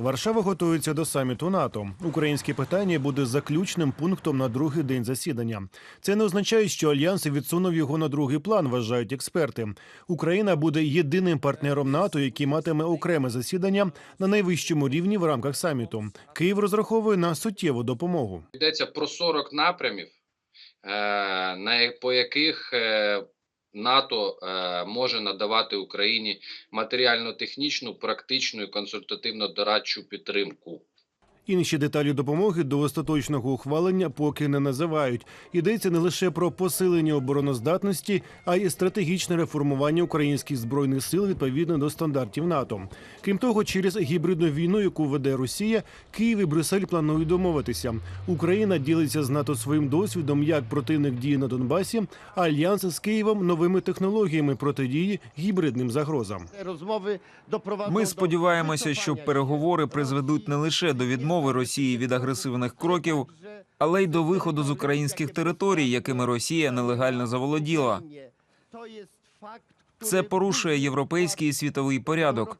Варшава готується до саміту НАТО. Українське питання буде заключним пунктом на другий день засідання. Це не означає, що альянс відсунув його на другий план, вважають експерти. Україна буде єдиним партнером НАТО, який матиме окреме засідання на найвищому рівні в рамках саміту. Київ розраховує на суттєву допомогу. Йдеться про 40 напрямів, е, на по яких е, НАТО е, може надавати Україні матеріально-технічну, практичну і консультативно-дорадчу підтримку. Інші деталі допомоги до остаточного ухвалення поки не називають. Йдеться не лише про посилення обороноздатності, а й стратегічне реформування українських збройних сил відповідно до стандартів НАТО. Крім того, через гібридну війну, яку веде Росія, Київ і Брюссель планують домовитися. Україна ділиться з НАТО своїм досвідом, як противник діє на Донбасі, а альянс з Києвом новими технологіями протидії гібридним загрозам. Ми сподіваємося, що переговори призведуть не лише до відмови Росії від агресивних кроків, але й до виходу з українських територій, якими Росія нелегально заволоділа. Це порушує європейський і світовий порядок.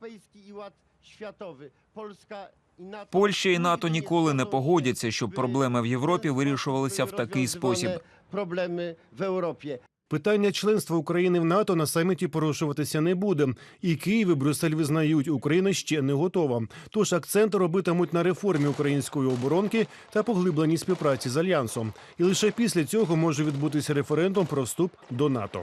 Польща і НАТО ніколи не погодяться, щоб проблеми в Європі вирішувалися в такий спосіб. Проблеми в Європі. Питання членства України в НАТО на саміті порушуватися не буде. І Київ і Брюссель визнають, Україна ще не готова. Тож акцент робитимуть на реформі української оборонки та поглибленій співпраці з альянсом. І лише після цього може відбутися референдум про вступ до НАТО.